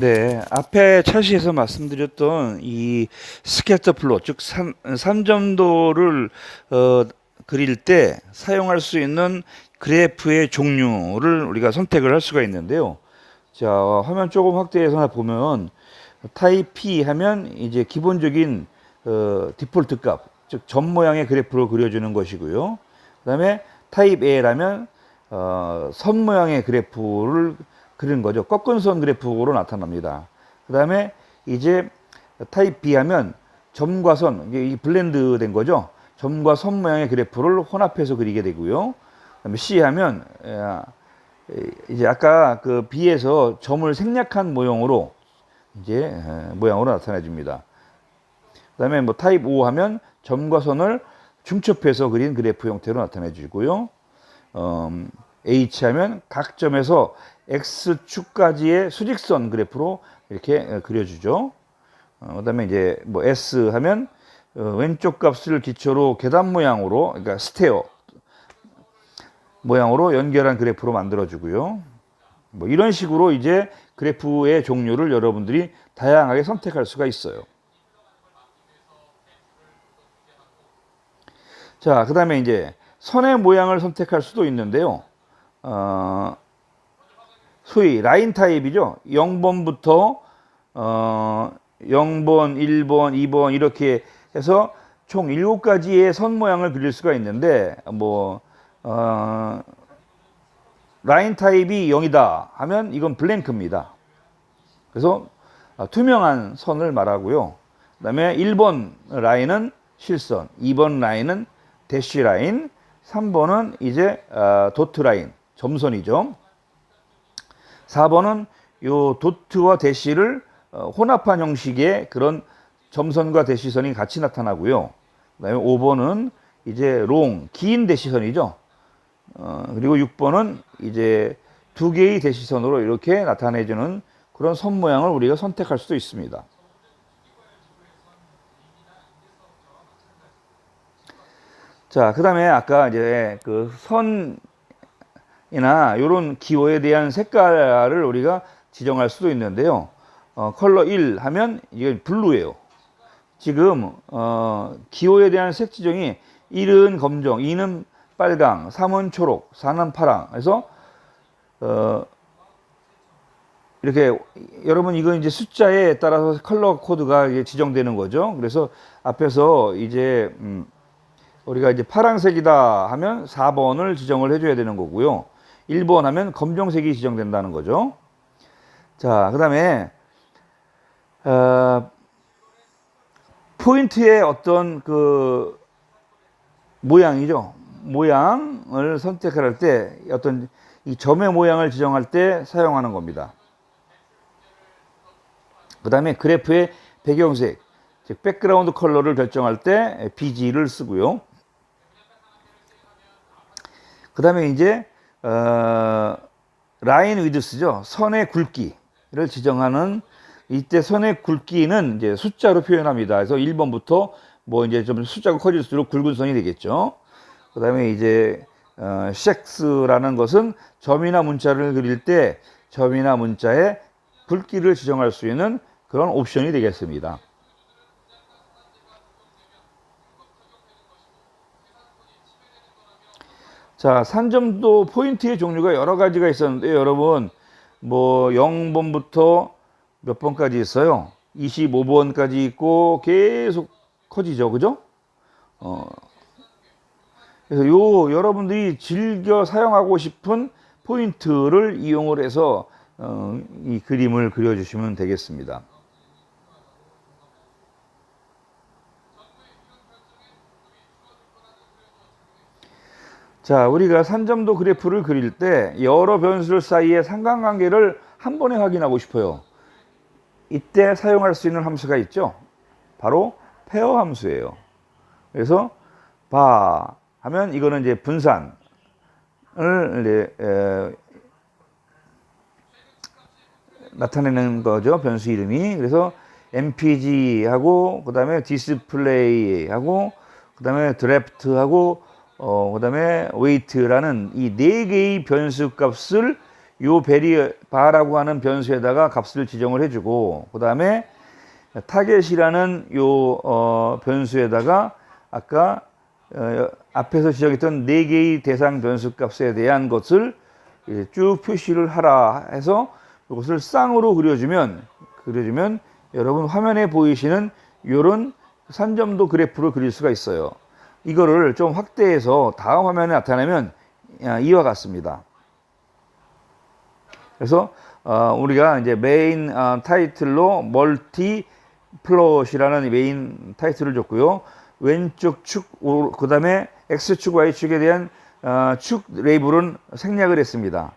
네, 앞에 차시에서 말씀드렸던 이 스캐터 플롯, 즉 산, 산점도를 어, 그릴 때 사용할 수 있는 그래프의 종류를 우리가 선택을 할 수가 있는데요. 자, 화면 조금 확대해서 보면 타입 P 하면 이제 기본적인 어, 디폴트 값, 즉 점 모양의 그래프를 그려주는 것이고요. 그 다음에 타입 A라면 어, 선 모양의 그래프를 그리는 거죠. 꺾은 선 그래프로 나타납니다. 그 다음에 이제 타입 B 하면 점과 선, 이게 이 블렌드 된 거죠. 점과 선 모양의 그래프를 혼합해서 그리게 되고요. 그 다음에 C 하면, 에, 이제 아까 그 B에서 점을 생략한 모형으로 이제 에, 모양으로 나타내 줍니다. 그 다음에 뭐 타입 O 하면 점과 선을 중첩해서 그린 그래프 형태로 나타내 주고요. 음, H 하면 각 점에서 X축까지의 수직선 그래프로 이렇게 어, 그려주죠. 어, 그 다음에 이제 뭐 S 하면 어, 왼쪽 값을 기초로 계단 모양으로, 그러니까 스테어 모양으로 연결한 그래프로 만들어주고요. 뭐 이런 식으로 이제 그래프의 종류를 여러분들이 다양하게 선택할 수가 있어요. 자, 그 다음에 이제 선의 모양을 선택할 수도 있는데요. 어, 소위 라인 타입이죠. 0번부터 어, 0번, 1번, 2번 이렇게 해서 총 7가지의 선 모양을 그릴 수가 있는데 뭐 어, 라인 타입이 0이다 하면 이건 블랭크입니다. 그래서 어, 투명한 선을 말하고요. 그 다음에 1번 라인은 실선, 2번 라인은 대쉬 라인, 3번은 이제 어, 도트 라인, 점선이죠. 4번은 요 도트와 대시를 어, 혼합한 형식의 그런 점선과 대시선이 같이 나타나고요. 그 다음에 5번은 이제 롱, 긴 대시선이죠. 어, 그리고 6번은 이제 두 개의 대시선으로 이렇게 나타내주는 그런 선 모양을 우리가 선택할 수도 있습니다. 자, 그 다음에 아까 이제 그 선 이나 이런 기호에 대한 색깔을 우리가 지정할 수도 있는데요. 어, 컬러 1 하면 이게 블루예요. 지금 어, 기호에 대한 색 지정이 1은 검정, 2는 빨강, 3은 초록, 4는 파랑. 그래서 어, 이렇게 여러분 이건 이제 숫자에 따라서 컬러 코드가 지정되는 거죠. 그래서 앞에서 이제 음, 우리가 이제 파란색이다 하면 4번을 지정을 해줘야 되는 거고요. 1번 하면 검정색이 지정된다는 거죠. 자, 그 다음에 어, 포인트의 어떤 그 모양이죠. 모양을 선택할 때 어떤 이 점의 모양을 지정할 때 사용하는 겁니다. 그 다음에 그래프의 배경색, 즉 백그라운드 컬러를 결정할 때 BG를 쓰고요. 그 다음에 이제 어, 라인 위드스죠. 선의 굵기를 지정하는 이때 선의 굵기는 이제 숫자로 표현합니다. 그래서 1번부터 뭐 이제 좀 숫자가 커질수록 굵은 선이 되겠죠. 그 다음에 이제 어, 섹스라는 것은 점이나 문자를 그릴 때 점이나 문자의 굵기를 지정할 수 있는 그런 옵션이 되겠습니다. 자, 산점도 포인트의 종류가 여러 가지가 있었는데 여러분 뭐 0번부터 몇 번까지 있어요? 25번까지 있고 계속 커지죠. 그죠? 어. 그래서 요 여러분들이 즐겨 사용하고 싶은 포인트를 이용을 해서 어, 이 그림을 그려 주시면 되겠습니다. 자, 우리가 산점도 그래프를 그릴 때 여러 변수들 사이의 상관관계를 한 번에 확인하고 싶어요. 이때 사용할 수 있는 함수가 있죠. 바로 페어 함수예요. 그래서 바 하면 이거는 이제 분산을 이제 에, 나타내는 거죠. 변수 이름이. 그래서 mpg하고 그다음에 디스플레이하고 그다음에 드래프트하고 어, 그 다음에 웨이트라는 이 네 개의 변수 값을 요 베리 바라고 하는 변수에다가 값을 지정을 해주고 그 다음에 타겟이라는 요 어, 변수에다가 아까 어, 앞에서 지정했던 네 개의 대상 변수 값에 대한 것을 쭉 표시를 하라 해서 이것을 쌍으로 그려주면 그려주면 여러분 화면에 보이시는 요런 산점도 그래프를 그릴 수가 있어요. 이거를 좀 확대해서 다음 화면에 나타내면 아, 이와 같습니다. 그래서 어, 우리가 이제 메인 어, 타이틀로 멀티 플롯이라는 메인 타이틀을 줬고요. 왼쪽 축, 그 다음에 X축, Y축에 대한 어, 축 레이블은 생략을 했습니다.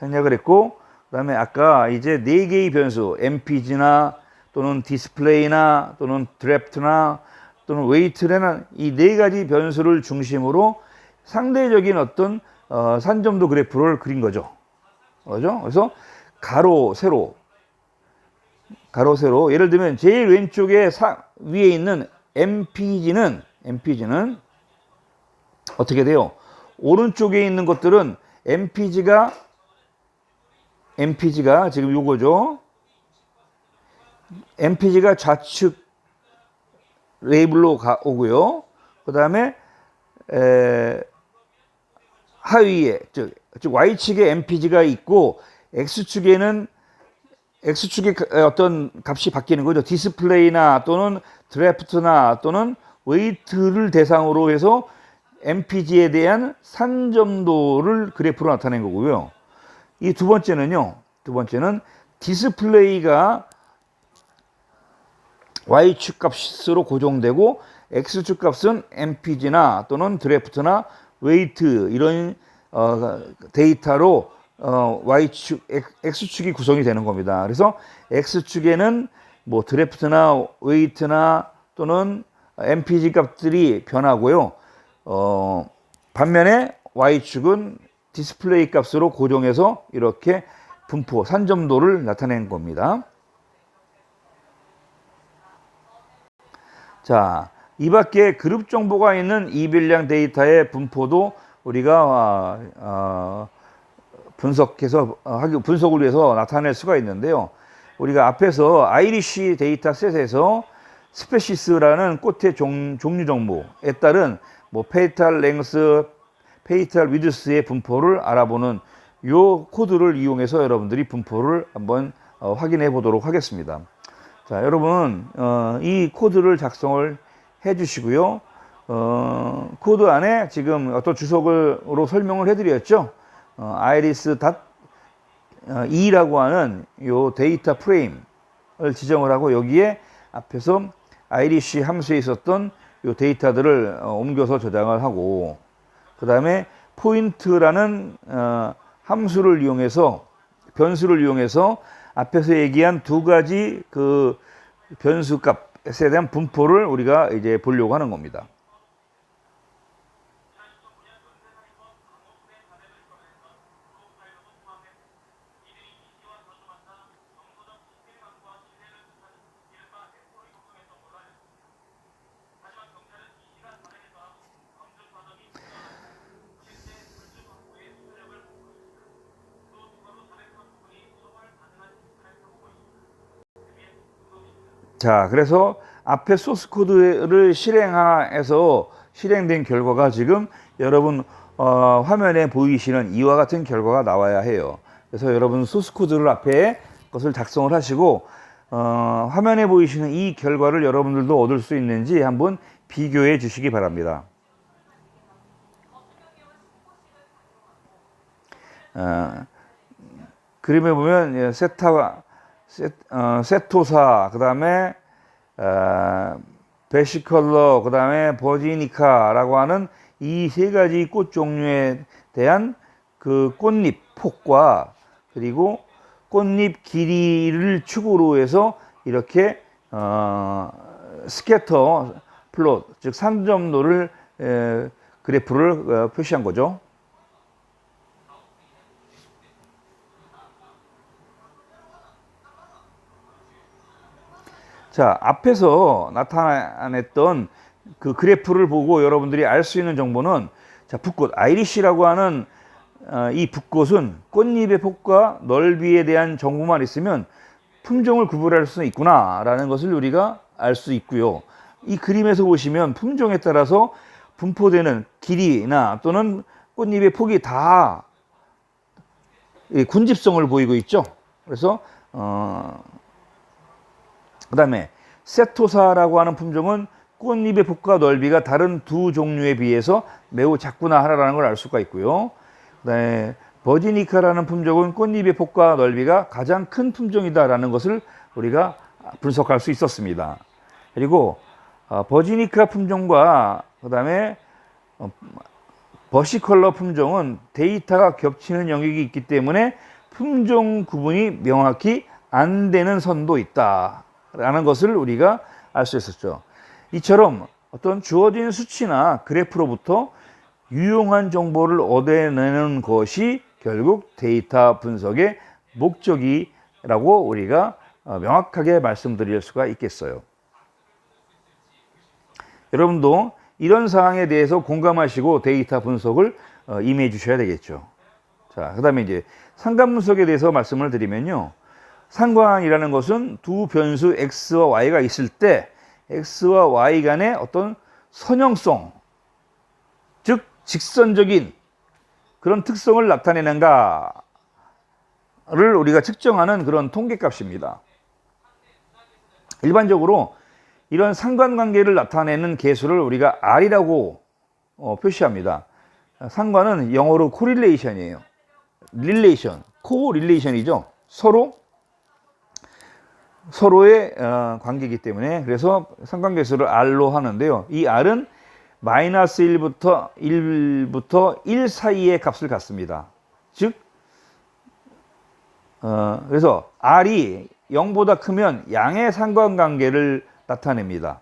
생략을 했고, 그 다음에 아까 이제 네 개의 변수, MPG나 또는 디스플레이나 또는 드래프트나 또는 웨이트라는 이 네 가지 변수를 중심으로 상대적인 어떤 어, 산점도 그래프를 그린 거죠. 그죠? 그래서 가로, 세로, 가로, 세로. 예를 들면 제일 왼쪽에 사, 위에 있는 MPG는 MPG는 어떻게 돼요? 오른쪽에 있는 것들은 MPG가 MPG가 지금 요거죠. MPG가 좌측 레이블로 가, 오고요. 그 다음에 하위에 즉, 즉 Y축에 MPG가 있고 X축에는 X축의 어떤 값이 바뀌는 거죠. 디스플레이나 또는 드래프트나 또는 웨이트를 대상으로 해서 MPG에 대한 산점도를 그래프로 나타낸 거고요. 이 두 번째는요. 두 번째는 디스플레이가 Y축 값으로 고정되고 X축 값은 MPG나 또는 드래프트나 웨이트 이런 어, 데이터로 어, Y축, X축이 구성이 되는 겁니다. 그래서 X축에는 뭐 드래프트나 웨이트나 또는 MPG 값들이 변하고요. 어, 반면에 Y축은 디스플레이 값으로 고정해서 이렇게 분포, 산점도를 나타낸 겁니다. 자, 이 밖에 그룹 정보가 있는 이별량 데이터의 분포도 우리가 어, 어, 분석해서 어, 분석을 위해서 나타낼 수가 있는데요. 우리가 앞에서 아이리시 데이터셋에서 스페시스라는 꽃의 종, 종류 정보에 따른 뭐 페이탈 랭스, 페이탈 위드스의 분포를 알아보는 요 코드를 이용해서 여러분들이 분포를 한번 어, 확인해 보도록 하겠습니다. 자, 여러분 어, 이 코드를 작성을 해 주시고요. 어, 코드 안에 지금 어떤 주석으로 설명을 해 드렸죠. 어, iris.e라고 하는 요 데이터 프레임을 지정을 하고 여기에 앞에서 iris 함수에 있었던 요 데이터들을 어, 옮겨서 저장을 하고 그 다음에 포인트라는 어, 함수를 이용해서 변수를 이용해서 앞에서 얘기한 두 가지 그 변수 값에 대한 분포를 우리가 이제 보려고 하는 겁니다. 자, 그래서 앞에 소스 코드를 실행해서 실행된 결과가 지금 여러분 어, 화면에 보이시는 이와 같은 결과가 나와야 해요. 그래서 여러분 소스 코드를 앞에 것을 작성을 하시고 어, 화면에 보이시는 이 결과를 여러분들도 얻을 수 있는지 한번 비교해 주시기 바랍니다. 어, 그림에 보면 예, 세타 세, 어, 세토사, 그 다음에 어, 베시컬러, 그 다음에 버지니카라고 하는 이 세 가지 꽃 종류에 대한 그 꽃잎 폭과 그리고 꽃잎 길이를 축으로 해서 이렇게 어, 스캐터 플롯, 즉 산점도를 에, 그래프를 어, 표시한 거죠. 자, 앞에서 나타냈던 그 그래프를 보고 여러분들이 알 수 있는 정보는 자, 붓꽃 아이리시라고 하는 어, 이 붓꽃은 꽃잎의 폭과 넓이에 대한 정보만 있으면 품종을 구분할 수 있구나라는 것을 우리가 알 수 있고요. 이 그림에서 보시면 품종에 따라서 분포되는 길이나 또는 꽃잎의 폭이 다이 군집성을 보이고 있죠. 그래서 어 그 다음에 세토사라고 하는 품종은 꽃잎의 폭과 넓이가 다른 두 종류에 비해서 매우 작구나 하나라는 걸 알 수가 있고요. 그 다음에 버지니카라는 품종은 꽃잎의 폭과 넓이가 가장 큰 품종이다라는 것을 우리가 분석할 수 있었습니다. 그리고 어, 버지니카 품종과 그 다음에 어, 버시컬러 품종은 데이터가 겹치는 영역이 있기 때문에 품종 구분이 명확히 안 되는 선도 있다 라는 것을 우리가 알 수 있었죠. 이처럼 어떤 주어진 수치나 그래프로부터 유용한 정보를 얻어내는 것이 결국 데이터 분석의 목적이라고 우리가 어, 명확하게 말씀드릴 수가 있겠어요. 여러분도 이런 사항에 대해서 공감하시고 데이터 분석을 어, 임해 주셔야 되겠죠. 자, 그 다음에 이제 상관 분석에 대해서 말씀을 드리면요. 상관이라는 것은 두 변수 x와 y가 있을 때 x와 y 간의 어떤 선형성, 즉 직선적인 그런 특성을 나타내는가를 우리가 측정하는 그런 통계값입니다. 일반적으로 이런 상관관계를 나타내는 개수를 우리가 R이라고 어, 표시합니다. 상관은 영어로 코릴레이션이에요. 릴레이션, 코릴레이션이죠. 서로 서로의 어, 관계이기 때문에 그래서 상관계수를 R로 하는데요. 이 R은 마이너스 1부터 1부터 1 사이의 값을 갖습니다. 즉, 어, 그래서 R이 0보다 크면 양의 상관관계를 나타냅니다.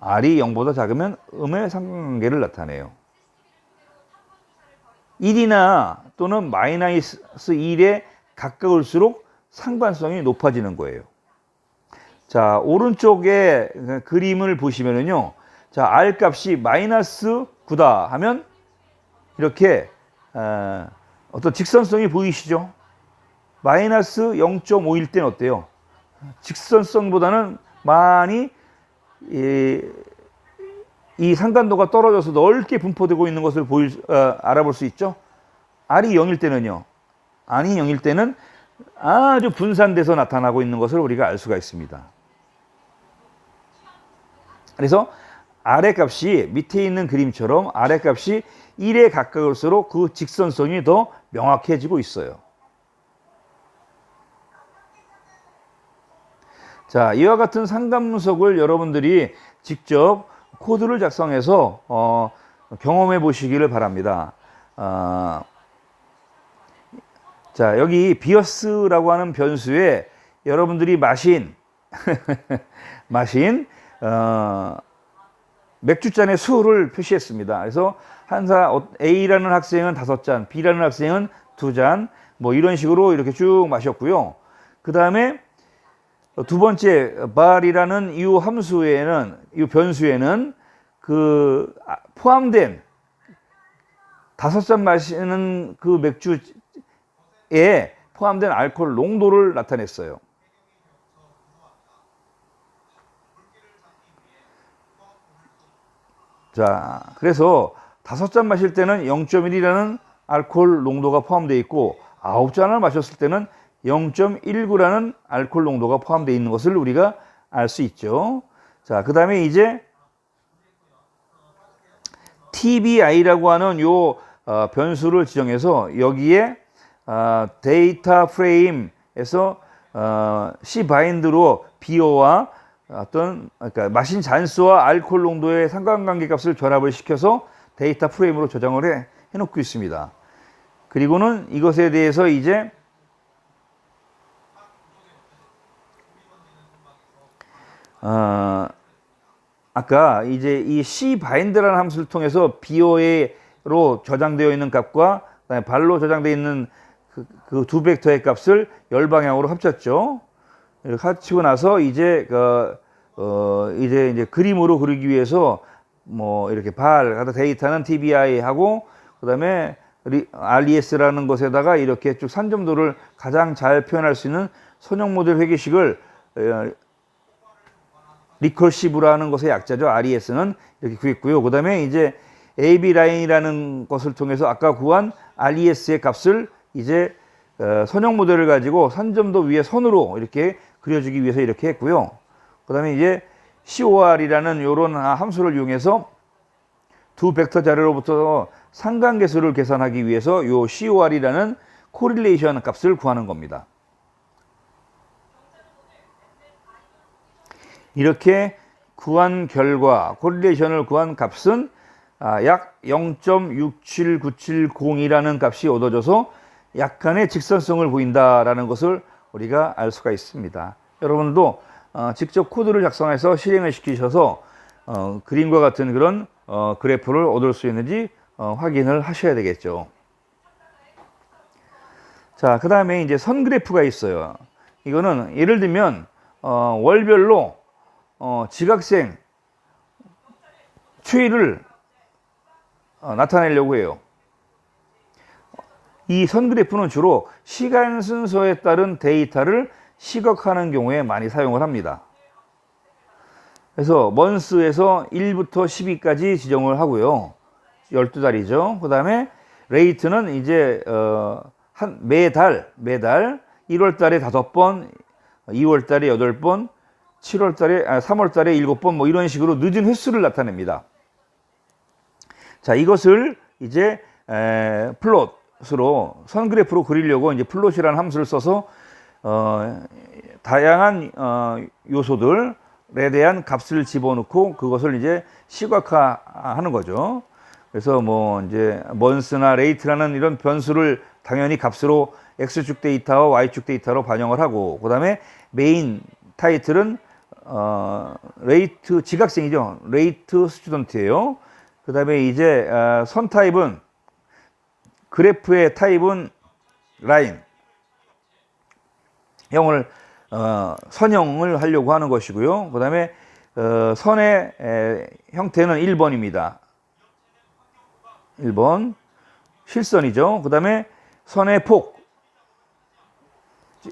R이 0보다 작으면 음의 상관관계를 나타내요. 1이나 또는 마이너스 1에 가까울수록 상관성이 높아지는 거예요. 자, 오른쪽에 그림을 보시면은요. 자, R 값이 마이너스 9다 하면 이렇게 어, 어떤 직선성이 보이시죠? 마이너스 0.5일 때는 어때요? 직선성보다는 많이 이, 이 상관도가 떨어져서 넓게 분포되고 있는 것을 보일, 어, 알아볼 수 있죠. R이 0일 때는요. R이 0일 때는 아주 분산돼서 나타나고 있는 것을 우리가 알 수가 있습니다. 그래서 아래 값이 밑에 있는 그림처럼 아래 값이 1에 가까울수록 그 직선성이 더 명확해지고 있어요. 자, 이와 같은 상관분석을 여러분들이 직접 코드를 작성해서 어, 경험해 보시기를 바랍니다. 어, 자, 여기 비어스라고 하는 변수에 여러분들이 마신 마신 어, 맥주잔의 수를 표시했습니다. 그래서 한사 A라는 학생은 다섯 잔, B라는 학생은 두 잔, 뭐 이런 식으로 이렇게 쭉 마셨고요. 그 다음에 두 번째 발이라는 이 함수에는 이 변수에는 그 포함된 다섯 잔 마시는 그 맥주에 포함된 알코올 농도를 나타냈어요. 자, 그래서 다섯 잔 마실 때는 0.1이라는 알코올 농도가 포함되어 있고 아홉 잔을 마셨을 때는 0.19라는 알코올 농도가 포함되어 있는 것을 우리가 알 수 있죠. 자, 그 다음에 이제 TBI라고 하는 요 어, 변수를 지정해서 여기에 어, 데이터 프레임에서 어, C 바인드로 비오와 어떤 그러니까 마신 잔수와 알코올 농도의 상관관계 값을 결합을 시켜서 데이터 프레임으로 저장을 해, 해놓고 있습니다. 그리고는 이것에 대해서 이제 어, 아까 이제 이 C 바인드라는 함수를 통해서 BOA로 저장되어 있는 값과 발로 저장되어 있는 그두 벡터의 값을 열 방향으로 합쳤죠. 합치고 나서 이제 그 어, 이제 이제 그림으로 그리기 위해서 뭐 이렇게 발, 데이터는 TBI 하고 그다음에 RES라는 것에다가 이렇게 쭉 산점도를 가장 잘 표현할 수 있는 선형 모델 회계식을 어, 리커시브라는 것의 약자죠. RES는 이렇게 구했고요. 그 다음에 이제 AB 라인이라는 것을 통해서 아까 구한 RES의 값을 이제 어, 선형 모델을 가지고 산점도 위에 선으로 이렇게 그려주기 위해서 이렇게 했고요. 그 다음에 이제 COR이라는 이런 함수를 이용해서 두 벡터 자료로부터 상관계수를 계산하기 위해서 요 COR이라는 코릴레이션 값을 구하는 겁니다. 이렇게 구한 결과 코릴레이션을 구한 값은 아, 약 0.67970이라는 값이 얻어져서 약간의 직선성을 보인다라는 것을 우리가 알 수가 있습니다. 여러분도 어, 직접 코드를 작성해서 실행을 시키셔서 어, 그림과 같은 그런 어, 그래프를 얻을 수 있는지 어, 확인을 하셔야 되겠죠. 자, 그 다음에 이제 선 그래프가 있어요. 이거는 예를 들면 어, 월별로 어, 지각생 추이를 어, 나타내려고 해요. 이 선 그래프는 주로 시간 순서에 따른 데이터를 시각하는 경우에 많이 사용을 합니다. 그래서 먼스에서 1부터 10위까지 지정을 하고요. 12달이죠. 그 다음에 레이트는 이제 어, 한 매달 매달 1월 달에 5번, 2월 달에 8번, 7월 달에 아, 3월 달에 7번 뭐 이런 식으로 늦은 횟수를 나타냅니다. 자, 이것을 이제 에, 플롯으로 선 그래프로 그리려고 이제 플롯이라는 함수를 써서 어, 다양한 어, 요소들에 대한 값을 집어넣고 그것을 이제 시각화하는 거죠. 그래서 뭐 이제 먼스나 레이트라는 이런 변수를 당연히 값으로 x축 데이터와 y축 데이터로 반영을 하고 그다음에 메인 타이틀은 어, 레이트 지각생이죠. 레이트 스튜던트예요. 그다음에 이제 어, 선 타입은 그래프의 타입은 라인 형을 어, 선형을 하려고 하는 것이고요. 그 다음에 어, 선의 에, 형태는 1번입니다. 1번 실선이죠. 그 다음에 선의 폭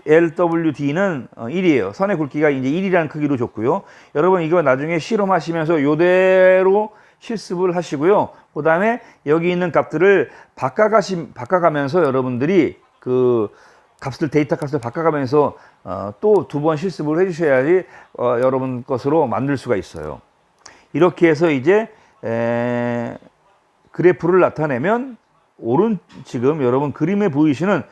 LWD는 1이에요. 선의 굵기가 이제 1이라는 크기로 줬고요. 여러분 이거 나중에 실험하시면서 요대로 실습을 하시고요. 그 다음에 여기 있는 값들을 바꿔가시, 바꿔가면서 여러분들이 그 값을 데이터 값을 바꿔가면서 어, 또 두 번 실습을 해주셔야지 어, 여러분 것으로 만들 수가 있어요. 이렇게 해서 이제 에, 그래프를 나타내면 오른 지금 여러분 그림에 보이시는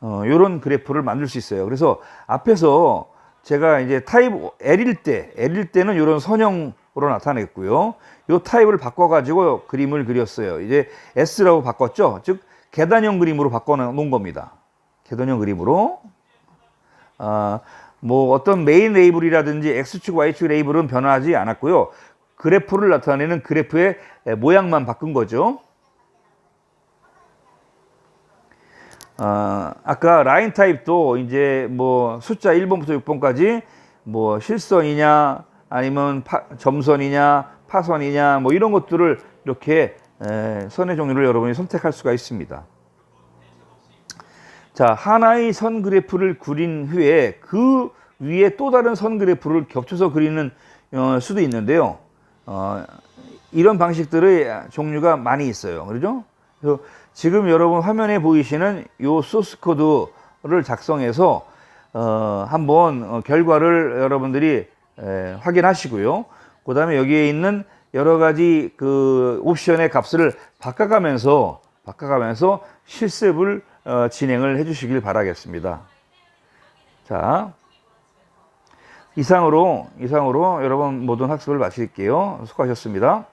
어, 이런 그래프를 만들 수 있어요. 그래서 앞에서 제가 이제 타입 L일 때, L일 때는 이런 선형 으로 나타냈고요. 이 타입을 바꿔가지고 그림을 그렸어요. 이제 S라고 바꿨죠. 즉 계단형 그림으로 바꿔 놓은 겁니다. 계단형 그림으로. 아, 뭐 어떤 메인 레이블이라든지 X축, Y축 레이블은 변하지 않았고요. 그래프를 나타내는 그래프의 모양만 바꾼 거죠. 어, 아까 라인 타입도 이제 뭐 숫자 1번부터 6번까지 뭐 실선이냐 아니면 파, 점선이냐 파선이냐 뭐 이런 것들을 이렇게 에, 선의 종류를 여러분이 선택할 수가 있습니다. 자, 하나의 선 그래프를 그린 후에 그 위에 또 다른 선 그래프를 겹쳐서 그리는 어, 수도 있는데요. 어, 이런 방식들의 종류가 많이 있어요. 그렇죠? 그래서 지금 여러분 화면에 보이시는 요 소스 코드를 작성해서 어, 한번 어, 결과를 여러분들이 에, 확인하시고요. 그 다음에 여기에 있는 여러 가지 그 옵션의 값을 바꿔가면서 바꿔가면서 실습을 어, 진행을 해주시길 바라겠습니다. 자, 이상으로 이상으로 여러분 모든 학습을 마칠게요. 수고하셨습니다.